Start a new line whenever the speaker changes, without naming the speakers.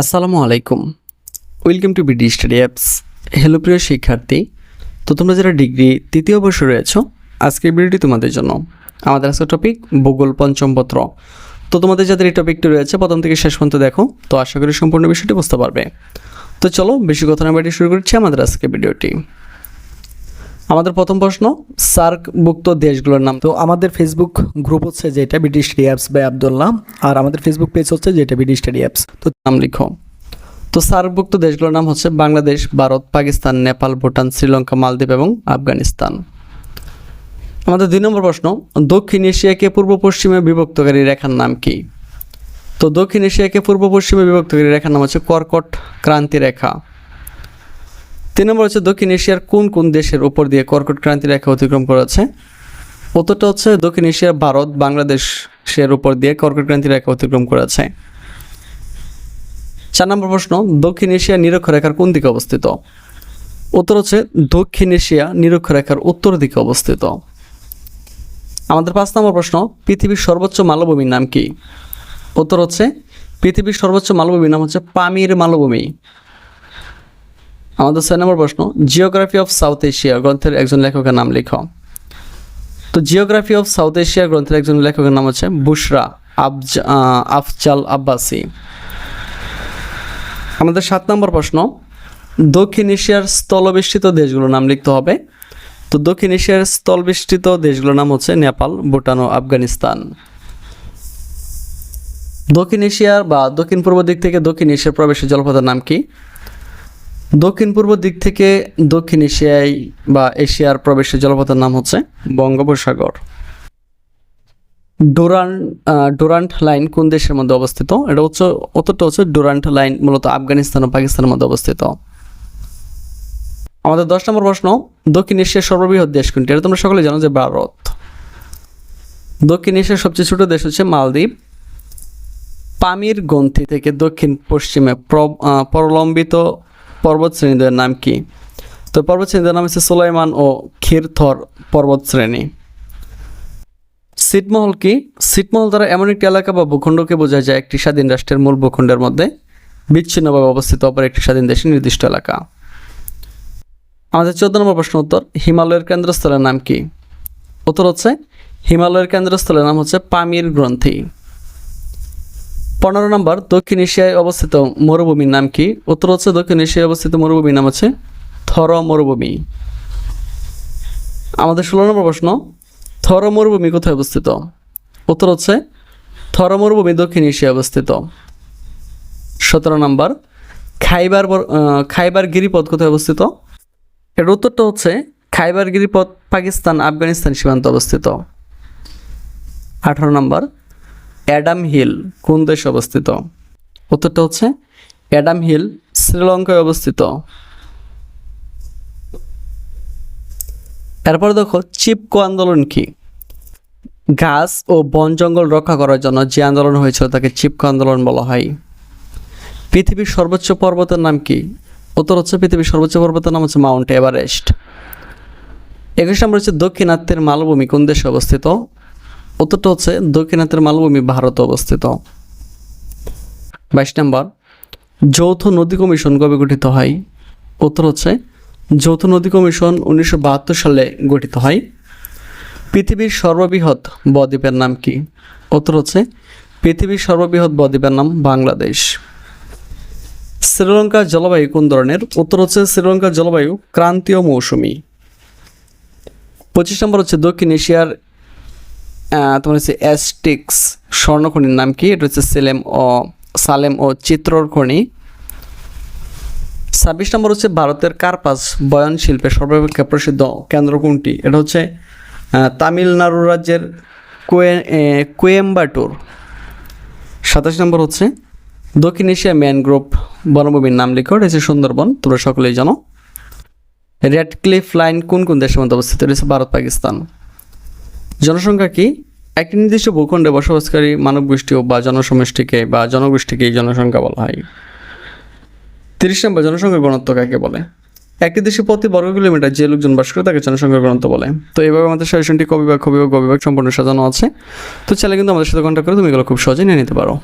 আসসালামু আলাইকুম। Welcome to BD study apps hello প্রিয় শিক্ষার্থী। তো তোমরা যারা ডিগ্রি তৃতীয় বর্ষে রয়েছো, আজকের ভিডিওটি তোমাদের জন্য। আমাদের আজকের টপিক ভূগোল পঞ্চম পত্র। তো তোমাদের যাদের এই টপিকটি রয়েছে, প্রথম থেকে শেষ পর্যন্ত দেখো, তো আশা করি সম্পূর্ণ বিষয়টি বুঝতে পারবে। তো চলো, বেশি কথা না বাড়ি শুরু করছি আমাদের আজকের ভিডিওটি। আমাদের প্রথম প্রশ্ন, সার্কভুক্ত দেশগুলোর নাম।
তো আমাদের ফেসবুক গ্রুপ হচ্ছে যেটা ব্রিটিশ অ্যাপস বাই আবদুল্লাহ আর আমাদের ফেসবুক পেজ হচ্ছে যেটা ব্রিটিশ অ্যাপস
তো নাম লিখো। তো সার্কভুক্ত দেশগুলোর নাম হচ্ছে বাংলাদেশ, ভারত, পাকিস্তান, নেপাল, ভুটান, শ্রীলঙ্কা, মালদ্বীপ এবং আফগানিস্তান। আমাদের দুই নম্বর প্রশ্ন, দক্ষিণ এশিয়াকে পূর্ব পশ্চিমে বিভক্তকারী রেখার নাম কি? তো দক্ষিণ এশিয়াকে পূর্ব পশ্চিমে বিভক্তকারী রেখার নাম হচ্ছে কর্কট ক্রান্তি রেখা তিন নম্বর হচ্ছে দক্ষিণ এশিয়ার কোন কোন দেশের উপর দিয়ে কর্কট ক্রান্তি রেখা অতিক্রম করেছে? উত্তরটা হচ্ছে দক্ষিণ এশিয়ার ভারত, বাংলাদেশের উপর দিয়ে কর্কট ক্রান্তি রেখা অতিক্রম করেছে। চার নম্বর প্রশ্ন, দক্ষিণ এশিয়া নিরক্ষরেখার কোন দিকে অবস্থিত? উত্তর হচ্ছে দক্ষিণ এশিয়া নিরক্ষরেখার উত্তর দিকে অবস্থিত। আমাদের পাঁচ নম্বর প্রশ্ন, পৃথিবীর সর্বোচ্চ মালভূমির নাম কি? উত্তর হচ্ছে, পৃথিবীর সর্বোচ্চ মালভূমির নাম হচ্ছে পামির মালভূমি। আমাদের ছয় নম্বর প্রশ্ন জিওগ্রাফি অফ সাউথ এশিয়া গ্রন্থের একজন লেখকের নাম লিখো। তো জিওগ্রাফি অফ সাউথ এশিয়া গ্রন্থের একজন লেখকের নাম হচ্ছে বুশরা আফজ আফজাল আব্বাসি আমাদের সাত নম্বর প্রশ্ন, দক্ষিণ এশিয়ার স্থলবেষ্টিত দেশগুলোর নাম লিখতে হবে। তো দক্ষিণ এশিয়ার স্থলবেষ্টিত দেশগুলোর নাম হচ্ছে নেপাল, ভুটান ও আফগানিস্তান। দক্ষিণ এশিয়ার বা দক্ষিণ পূর্ব দিক থেকে দক্ষিণ এশিয়ার প্রবেশের জলপথের নাম কি? দক্ষিণ পূর্ব দিক থেকে দক্ষিণ এশিয়ায় বা এশিয়ার প্রবেশের জলপথের নাম হচ্ছে বঙ্গোপসাগর। ডোরান্ট আহ, ডোরান্ট লাইন কোন দেশের মধ্যে অবস্থিত? এটা হচ্ছে উত্তরটা হচ্ছে ডোরান্ট লাইন মূলত আফগানিস্তান ও পাকিস্তানের মধ্যে অবস্থিত। আমাদের দশ নম্বর প্রশ্ন দক্ষিণ এশিয়ার সর্ববৃহৎ দেশ কোনটি? এটা তোমরা সকলে জানো যে ভারত। দক্ষিণ এশিয়ার সবচেয়ে ছোট দেশ হচ্ছে মালদ্বীপ। পামির গ্রন্থি থেকে দক্ষিণ পশ্চিমে প্র- প্রলম্বিত পর্বত শ্রেণীদের নাম কি? তো পর্বত শ্রেণীদের নাম হচ্ছে সুলাইমান ও ক্ষীরথর পর্বত শ্রেণি ছিটমহল কি? ছিটমহল দ্বারা এমন একটি এলাকা বা ভূখণ্ডকে বোঝা যায় একটি স্বাধীন রাষ্ট্রের মূল ভূখণ্ডের মধ্যে বিচ্ছিন্নভাবে অবস্থিত, অপর একটি স্বাধীন দেশের নির্দিষ্ট এলাকা। আমাদের চোদ্দ নম্বর প্রশ্ন উত্তর, হিমালয়ের কেন্দ্রস্থলের নাম কি? উত্তর হচ্ছে, হিমালয়ের কেন্দ্রস্থলের নাম হচ্ছে পামির গ্রন্থি। পনেরো নম্বর, দক্ষিণ এশিয়ায় অবস্থিত মরুভূমির নাম কি? উত্তর হচ্ছে দক্ষিণ এশিয়ায় অবস্থিত মরুভূমির নাম হচ্ছে থর মরুভূমি। আমাদের ষোলো নম্বর প্রশ্ন, থর মরুভূমি কোথায় অবস্থিত? উত্তর হচ্ছে থর মরুভূমি দক্ষিণ এশিয়ায় অবস্থিত। সতেরো নম্বর, খাইবার খাইবার গিরিপথ কোথায় অবস্থিত? এর উত্তরটা হচ্ছে খাইবার গিরিপথ পাকিস্তান আফগানিস্তান সীমান্ত অবস্থিত। আঠারো নম্বর অ্যাডাম হিল কোন দেশে অবস্থিত? উত্তরটা হচ্ছে অ্যাডাম হিল শ্রীলঙ্কায় অবস্থিত। এরপর দেখো, চিপকো আন্দোলন কি? গাছ ও বন জঙ্গল রক্ষা করার জন্য যে আন্দোলন হয়েছিল তাকে চিপকো আন্দোলন বলা হয়। পৃথিবীর সর্বোচ্চ পর্বতের নাম কি? উত্তর হচ্ছে পৃথিবীর সর্বোচ্চ পর্বতের নাম হচ্ছে মাউন্ট এভারেস্ট। একুশ নম্বর হচ্ছে দক্ষিণাত্যের মালভূমি কোন দেশে অবস্থিত? উত্তরটা হচ্ছে দক্ষিণাত্যের মালভূমি ভারতে অবস্থিত। বাইশ নম্বর, যৌথ নদী কমিশন কবে গঠিত হয়? উত্তর হচ্ছে, যৌথ নদী কমিশন উনিশশো বাহাত্তর সালে গঠিত হয়। পৃথিবীর সর্ববৃহৎ বদ্বীপের নাম কি? উত্তর হচ্ছে, পৃথিবীর সর্ববৃহৎ বদ্বীপের নাম বাংলাদেশ। শ্রীলঙ্কার জলবায়ু কোন ধরনের? উত্তর হচ্ছে শ্রীলঙ্কার জলবায়ু ক্রান্তীয় মৌসুমি। পঁচিশ নম্বর হচ্ছে দক্ষিণ এশিয়ার তোমার হচ্ছে অ্যাস্টিক্স স্বর্ণখনির নাম কি? এটা হচ্ছে সেলেম ও সালেম ও চিত্রর খনি। ছাব্বিশ নম্বর হচ্ছে ভারতের কার্পাস বয়ন শিল্পে সর্বাপেক্ষা প্রসিদ্ধ কেন্দ্র কোনটি? এটা হচ্ছে তামিলনাড়ু রাজ্যের কোয়ে কোয়েম্বাটুর। সাতাশ নম্বর হচ্ছে দক্ষিণ এশিয়া ম্যানগ্রোভ বনভূমির নাম লিখো। এটা হচ্ছে সুন্দরবন, তোমরা সকলেই জানো। রেড ক্লিফ লাইন কোন কোন দেশের মধ্যে অবস্থিত? হচ্ছে ভারত, পাকিস্তান। জনসংখ্যা কি? একটি নির্দিষ্ট ভূখণ্ডে বসবাসকারী মানব গোষ্ঠী বা জনসমষ্টিকে বা জনগোষ্ঠীকে জনসংখ্যা বলা হয়। তিরিশ নম্বর জনসংখ্যার গণত্ব কাকে বলে? একটি দেশে প্রতি বর্গ কিলোমিটার যে লোকজন বাস করে তাকে জনসংখ্যা গণত্ব বলে। তো এভাবে আমাদের সাজেশনটি কবিভাগ কবিভাগ গবিভাগ সম্পূর্ণ সাজানো আছে। তো চাইলে কিন্তু আমাদের সাথে কন্ট্যাক্ট করে তুমি এগুলো খুব সহজে নিয়ে নিতে পারো।